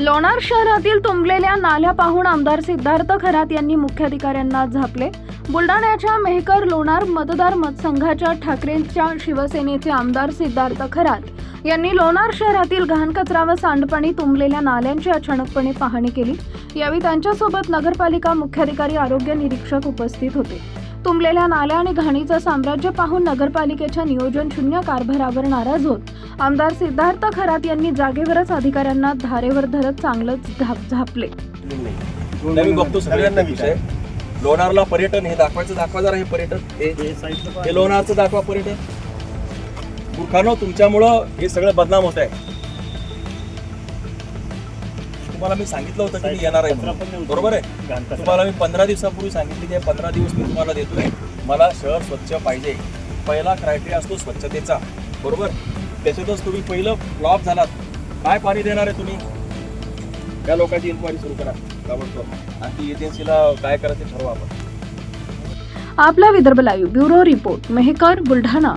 लोणार शहरातील तुंबलेल्या नाल्या पाहून आमदार सिद्धार्थ खरात यांनी मुख्याधिकाऱ्यांना झापले. बुलडाण्याच्या मेहकर लोणार मतदार मतसंघाच्या ठाकरेंच्या शिवसेनेचे आमदार सिद्धार्थ खरात यांनी लोणार शहरातील घाण कचरा व सांडपाणी तुंबलेल्या नाल्यांची अचानकपणे पाहणी केली. यावेळी त्यांच्यासोबत नगरपालिका मुख्याधिकारी आरोग्य निरीक्षक उपस्थित होते. तुंबलेल्या नाल्या आणि घाणीचं साम्राज्य पाहून नगरपालिकेच्या नियोजन शून्य कारभारावर नाराज होत. आमदार सिद्धार्थ खरात यांनी जागेवरच अधिकाऱ्यांना धारेवर धरत चांगलंच झाप- झापले. मी बघतो सगळ्यांना विषय. लोणारला पर्यटन हे दाखवायचं दाखवा जरा हे पर्यटन. हे हे लोणारचं दाखवा पर्यटन. मूर्खानो तुमच्यामुळं हे सगळं बदनाम होत आहे तुम्हाला मी सांगितलं होतं की मी येणार आहे. बरोबर आहे? तुम्हाला मी पंधरा दिवसापूर्वी सांगितले की पंधरा दिवस मी तुम्हाला देतोय. मला शहर स्वच्छ पाहिजे. पहिला क्रायटेरिया असतो स्वच्छतेचा. बरोबर? त्याच्यातच तुम्ही पहिलं फ्लॉप झालात. काय पाणी देणार आहे तुम्ही? त्या लोकांची इन्क्वायरी सुरू करा. ताबडतोब आणि ती एजन्सीला काय करायचं ते ठरवा आपण. आपला Vidarbha live bureau report Mehkar Buldhana.